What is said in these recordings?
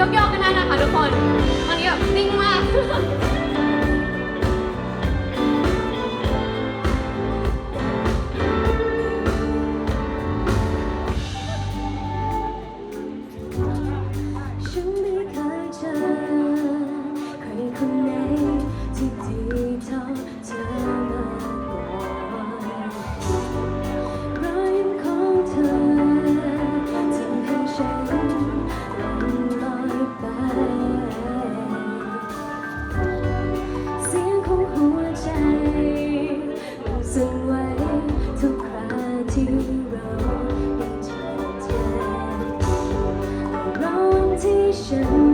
ยกยอกันได้นะคะทุกคนวันนี้แบบนิ่งมาก nation.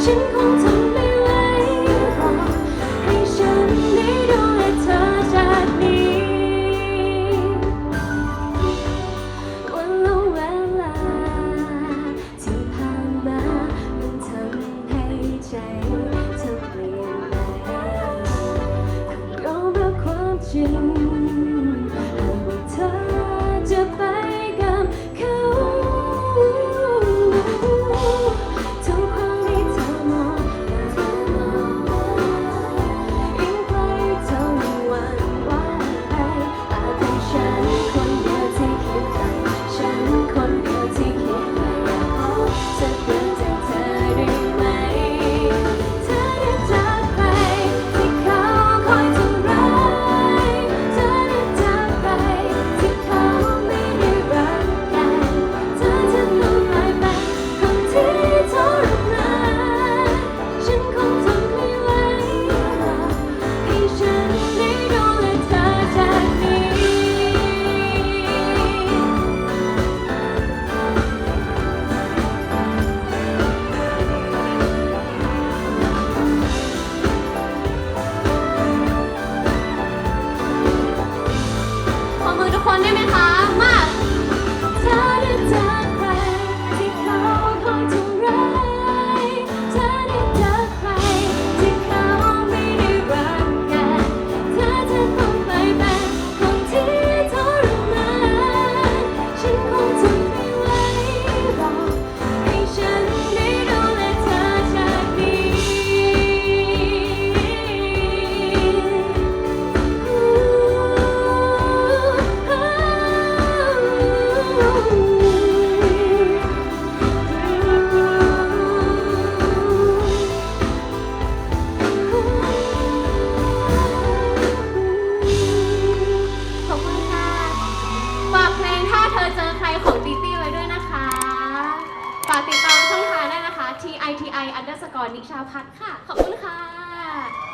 星空妹妹好 t i t i underscore นิชาพัฒน์ค่ะ ขอบคุณค่ะ